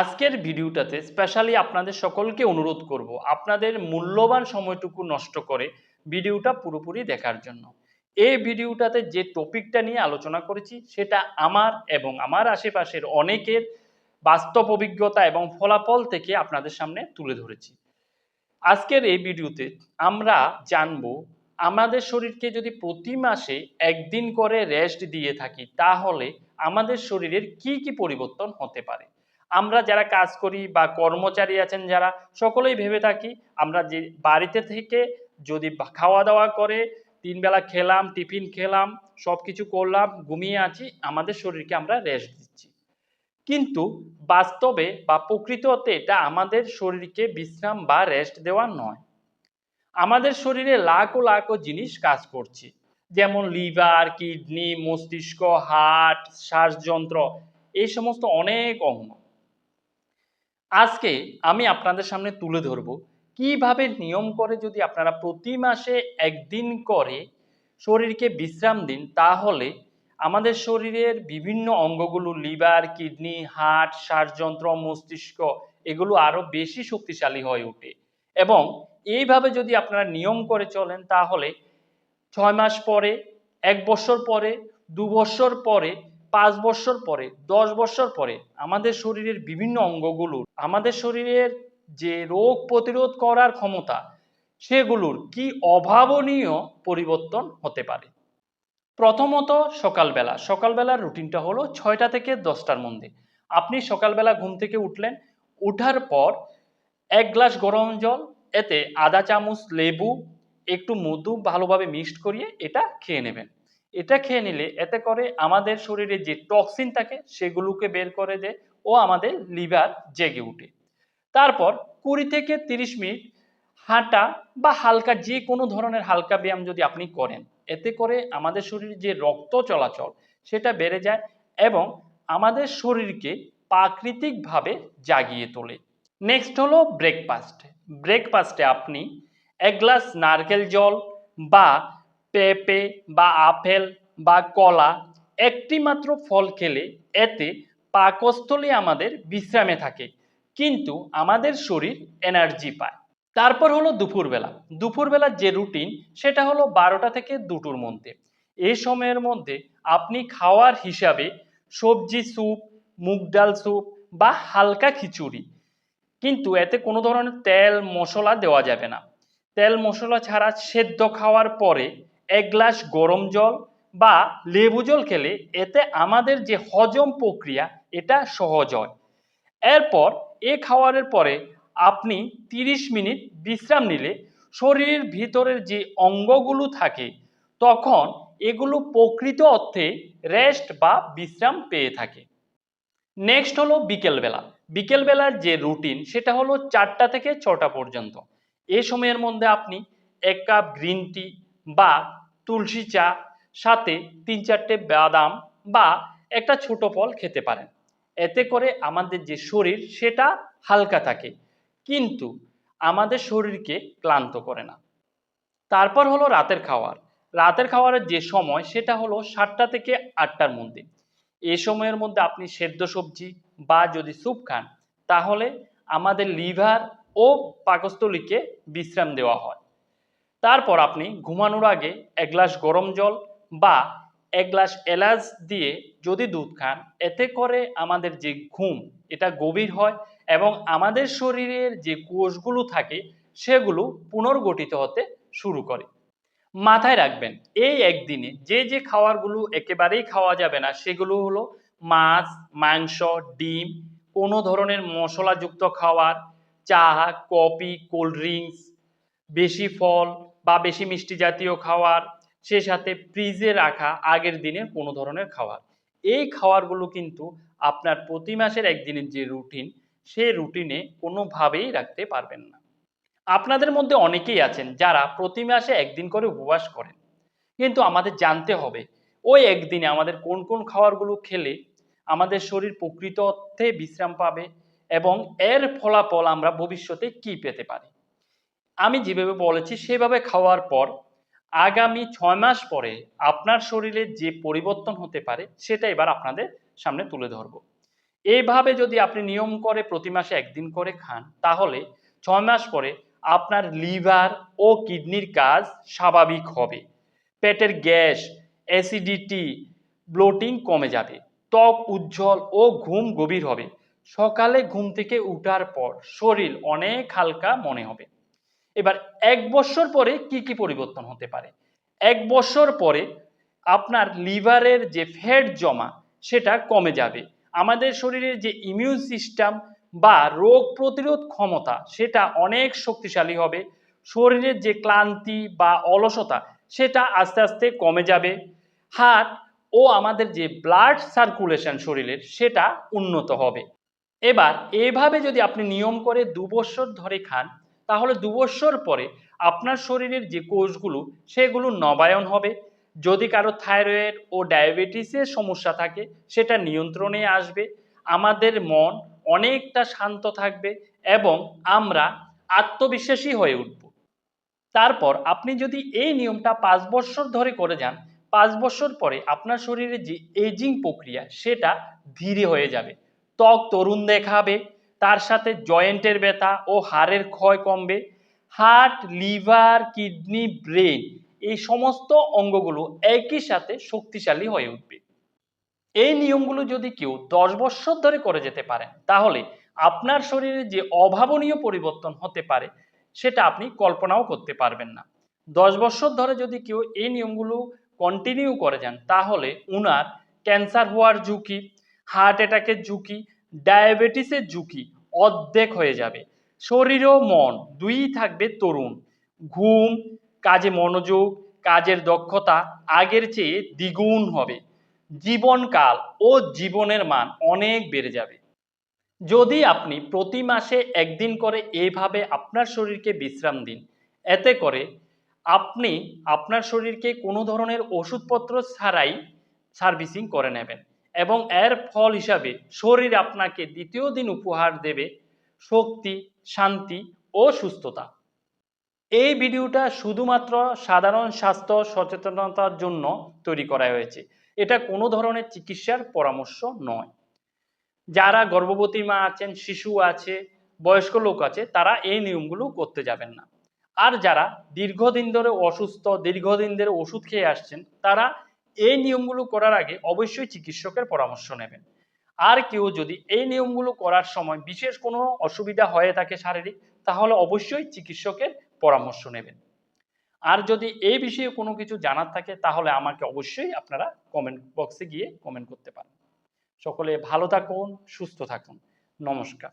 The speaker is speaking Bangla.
আজকের ভিডিওটাতে স্পেশালি আপনাদের সকলকে অনুরোধ করব আপনাদের মূল্যবান সময়টুকু নষ্ট করে ভিডিওটা পুরোপুরি দেখার জন্য। এই ভিডিওটাতে যে টপিকটা নিয়ে আলোচনা করেছি সেটা আমার এবং আমার আশেপাশের অনেকের বাস্তব অভিজ্ঞতা এবং ফলাফল থেকে আপনাদের সামনে তুলে ধরেছি। আজকের এই ভিডিওতে আমরা জানব আমাদের শরীরকে যদি প্রতি মাসে একদিন করে রেস্ট দিয়ে থাকি তাহলে আমাদের শরীরের কি কি পরিবর্তন হতে পারে? আমরা যারা কাজ করি বা কর্মচারী আছেন যারা, সকলেই ভেবে থাকি আমরা যে বাড়িতে থেকে যদি খাওয়া দাওয়া করে তিন বেলা খেলাম, টিফিন খেলাম সব কিছু করলাম, ঘুমিয়ে আছি, আমাদের শরীরকে আমরা রেস্ট দিচ্ছি। কিন্তু বাস্তবে বা প্রকৃততে এটা আমাদের শরীরকে বিশ্রাম বা রেস্ট দেওয়া নয়। আমাদের শরীরে লাখো লাখো জিনিস কাজ করছে। যেমন লিভার, কিডনি, মস্তিষ্ক, হার্ট, শ্বাসযন্ত্র, এই সমস্ত অনেক অঙ্গ। আজকে আমি আপনাদের সামনে তুলে ধরব কীভাবে নিয়ম করে যদি আপনারা প্রতি মাসে একদিন করে শরীরকে বিশ্রাম দিন, তাহলে আমাদের শরীরের বিভিন্ন অঙ্গগুলো, লিভার, কিডনি, হার্ট, শ্বাসযন্ত্র, মস্তিষ্ক, এগুলো আরও বেশি শক্তিশালী হয়ে ওঠে। এবং এইভাবে যদি আপনারা নিয়ম করে চলেন, তাহলে ছয় মাস পরে, এক বছর পরে, দু বছর পরে পাঁচ বছর পরে, দশ বছর পরে আমাদের শরীরের বিভিন্ন অঙ্গগুলো আমাদের শরীরের যে রোগ প্রতিরোধ করার ক্ষমতা, সেগুলোর কি অভাবনীয় পরিবর্তন হতে পারে? প্রথমত সকালবেলা, সকালবেলার রুটিনটা হলো ছয়টা থেকে দশটার মধ্যে। আপনি সকালবেলা ঘুম থেকে উঠলেন, উঠার পর এক গ্লাস গরম জল, এতে আধা চামচ লেবু, একটু মধু ভালোভাবে মিক্সড করিয়ে এটা খেয়ে নেবেন। এটা খেয়ে নিলে এতে করে আমাদের শরীরে যে টক্সিন থাকে সেগুলোকে বের করে দেয় ও আমাদের লিভার জেগে উঠে তারপর কুড়ি থেকে তিরিশ মিনিট হাঁটা বা হালকা যে কোনো ধরনের হালকা ব্যায়াম যদি আপনি করেন, এতে করে আমাদের শরীরে যে রক্ত চলাচল সেটা বেড়ে যায় এবং আমাদের শরীরকে প্রাকৃতিকভাবে জাগিয়ে তোলে। নেক্সট হলো ব্রেকফাস্ট ব্রেকফাস্টে আপনি এক গ্লাস নারকেল জল বা পেঁপে বা আপেল বা কলা একটি মাত্র ফল খেলে এতে পাকস্থলী আমাদের বিশ্রামে থাকে, কিন্তু আমাদের শরীর এনার্জি পায়। তারপর হলো দুপুরবেলা। দুপুরবেলার যে রুটিন, সেটা হলো বারোটা থেকে দুটোর মধ্যে। এই সময়ের মধ্যে আপনি খাওয়ার হিসাবে সবজি স্যুপ, মুগ ডাল স্যুপ বা হালকা খিচুড়ি। কিন্তু এতে কোনো ধরনের তেল মশলা দেওয়া যাবে না। তেল মশলা ছাড়া সেদ্ধ খাওয়ার পরে এক গ্লাস গরম জল বা লেবু জল খেলে এতে আমাদের যে হজম প্রক্রিয়া, এটা সহজ হয়। এরপর এ খাওয়ারের পরে আপনি 30 মিনিট বিশ্রাম নিলে শরীরের ভিতরের যে অঙ্গগুলো থাকে, তখন এগুলো প্রকৃত অর্থে রেস্ট বা বিশ্রাম পেয়ে থাকে। নেক্সট হলো বিকেলবেলা। বিকেলবেলার যে রুটিন, সেটা হলো চারটা থেকে ছটা পর্যন্ত। এ সময়ের মধ্যে আপনি এক কাপ গ্রিন টি বা তুলসী চা, সাথে তিন চারটে বাদাম বা একটা ছোট ফল খেতে পারেন। এতে করে আমাদের যে শরীর, সেটা হালকা থাকে। কিন্তু আমাদের শরীরকে ক্লান্ত করে না। তারপর হলো রাতের খাওয়ার। রাতের খাওয়ারের যে সময়, সেটা হলো সাতটা থেকে আটটার মধ্যে। এই সময়ের মধ্যে আপনি সেদ্ধ সবজি বা যদি স্যুপ খান, তাহলে আমাদের লিভার ও পাকস্থলীকে বিশ্রাম দেওয়া হয়। তারপর আপনি ঘুমানোর আগে এক গ্লাস গরম জল বা এক গ্লাস এলাচ দিয়ে যদি দুধ খান, এতে করে আমাদের যে ঘুম, এটা গভীর হয় এবং আমাদের শরীরের যে কোষগুলো থাকে, সেগুলো পুনর্গঠিত হতে শুরু করে। মাথায় রাখবেন, এই একদিনে যে যে খাবারগুলো একেবারেই খাওয়া যাবে না, সেগুলো হলো মাছ, মাংস, ডিম, কোনো ধরনের মশলাযুক্ত খাবার, চা, কফি, কোল্ড ড্রিঙ্কস, বেশি ফল বা বেশি মিষ্টি জাতীয় খাবার সে সাথে ফ্রিজে রাখা আগের দিনের কোনো ধরনের খাবার। এই খাবারগুলো কিন্তু আপনার প্রতি মাসের একদিনের যে রুটিন সেই রুটিনে কোনোভাবেই রাখতে পারবেন না। আপনাদের মধ্যে অনেকেই আছেন যারা প্রতি মাসে একদিন করে উপবাস করেন। কিন্তু আমাদের জানতে হবে, ওই একদিনে আমাদের কোন কোন খাবারগুলো খেলে আমাদের শরীর প্রকৃত অর্থে বিশ্রাম পাবে এবং এর ফলাফল আমরা ভবিষ্যতে কি পেতে পারি? আমি যেভাবে বলেছি সেভাবে খাওয়ার পর আগামী ছয় মাস পরে আপনার শরীরে যে পরিবর্তন হতে পারে সেটা এবার আপনাদের সামনে তুলে ধরবো। এইভাবে যদি আপনি নিয়ম করে প্রতি মাসে একদিন করে খান, তাহলে ছয় মাস পরে আপনার লিভার ও কিডনির কাজ স্বাভাবিক হবে। পেটের গ্যাস, অ্যাসিডিটি, ব্লোটিং কমে যাবে, ত্বক উজ্জ্বল ও ঘুম গভীর হবে। সকালে ঘুম থেকে উঠার পর শরীর অনেক হালকা মনে হবে। এবার এক বছর পরে কি কি পরিবর্তন হতে পারে? এক বছর পরে আপনার লিভারের যে ফ্যাট জমা, সেটা কমে যাবে। আমাদের শরীরের যে ইমিউন সিস্টেম বা রোগ প্রতিরোধ ক্ষমতা, সেটা অনেক শক্তিশালী হবে। শরীরের যে ক্লান্তি বা অলসতা, সেটা আস্তে আস্তে কমে যাবে। হার্ট ও আমাদের যে ব্লাড সার্কুলেশন শরীরের, সেটা উন্নত হবে। এবার এভাবে যদি আপনি নিয়ম করে দু বছর ধরে খান তাহলে দু বছর পরে আপনার শরীরের যে কোষগুলো, সেগুলো নবায়ন হবে। যদি কারও থাইরয়েড ও ডায়াবেটিসের সমস্যা থাকে, সেটা নিয়ন্ত্রণে আসবে। আমাদের মন অনেকটা শান্ত থাকবে এবং আমরা আত্মবিশ্বাসী হয়ে উঠব। তারপর আপনি যদি এই নিয়মটা পাঁচ বছর ধরে করে যান, পাঁচ বছর পরে আপনার শরীরে যে এজিং প্রক্রিয়া, সেটা ধীরে হয়ে যাবে। ত্বক তরুণ দেখাবে তার সাথে জয়েন্টের ব্যথা ও হাড়ের ক্ষয় কমবে। হার্ট, লিভার, কিডনি, ব্রেন এই সমস্ত অঙ্গগুলো একই সাথে শক্তিশালী হয়ে উঠবে। এই নিয়মগুলো যদি কেউ দশ বছর ধরে করে যেতে পারেন, তাহলে আপনার শরীরে যে অভাবনীয় পরিবর্তন হতে পারে, সেটা আপনি কল্পনাও করতে পারবেন না। দশ বছর ধরে যদি কেউ এই নিয়মগুলো কন্টিনিউ করে যান, তাহলে উনার ক্যান্সার হওয়ার ঝুঁকি, হার্ট অ্যাটাকের ঝুঁকি ডায়াবেটিসের ঝুঁকি অর্ধেক হয়ে যাবে। শরীর ও মন দুই থাকবে তরুণ। ঘুম, কাজে মনোযোগ, কাজের দক্ষতা আগের চেয়ে দ্বিগুণ হবে। জীবনকাল ও জীবনের মান অনেক বেড়ে যাবে। যদি আপনি প্রতি মাসে একদিন করে এইভাবে আপনার শরীরকে বিশ্রাম দিন, এতে করে আপনি আপনার শরীরকে কোনো ধরনের ওষুধপত্র ছাড়াই সার্ভিসিং করে নেবেন। এবং এর ফল হিসাবে শরীর আপনাকে দ্বিতীয় দিন উপহার দেবে শক্তি, শান্তি ও সুস্থতা। এই ভিডিওটা শুধুমাত্র সাধারণ স্বাস্থ্য সচেতনতার জন্য তৈরি করা হয়েছে। এটা কোনো ধরনের চিকিৎসার পরামর্শ নয়। যারা গর্ভবতী মা আছেন, শিশু আছে, বয়স্ক লোক আছে, তারা এই নিয়মগুলো করতে যাবেন না। আর যারা দীর্ঘদিন ধরে অসুস্থ, দীর্ঘদিন ধরে ওষুধ খেয়ে আসছেন, তারা এই নিয়মগুলো করার আগে অবশ্যই চিকিৎসকের পরামর্শ নেবেন। আর কেউ যদি এই নিয়মগুলো করার সময় বিশেষ কোনো অসুবিধা হয়ে থাকে শারীরিক, তাহলে অবশ্যই চিকিৎসকের পরামর্শ নেবেন। আর যদি এই বিষয়ে কোনো কিছু জানার থাকে, তাহলে আমাকে অবশ্যই আপনারা কমেন্ট বক্সে গিয়ে কমেন্ট করতে পারেন। সকলে ভালো থাকুন, সুস্থ থাকুন। নমস্কার।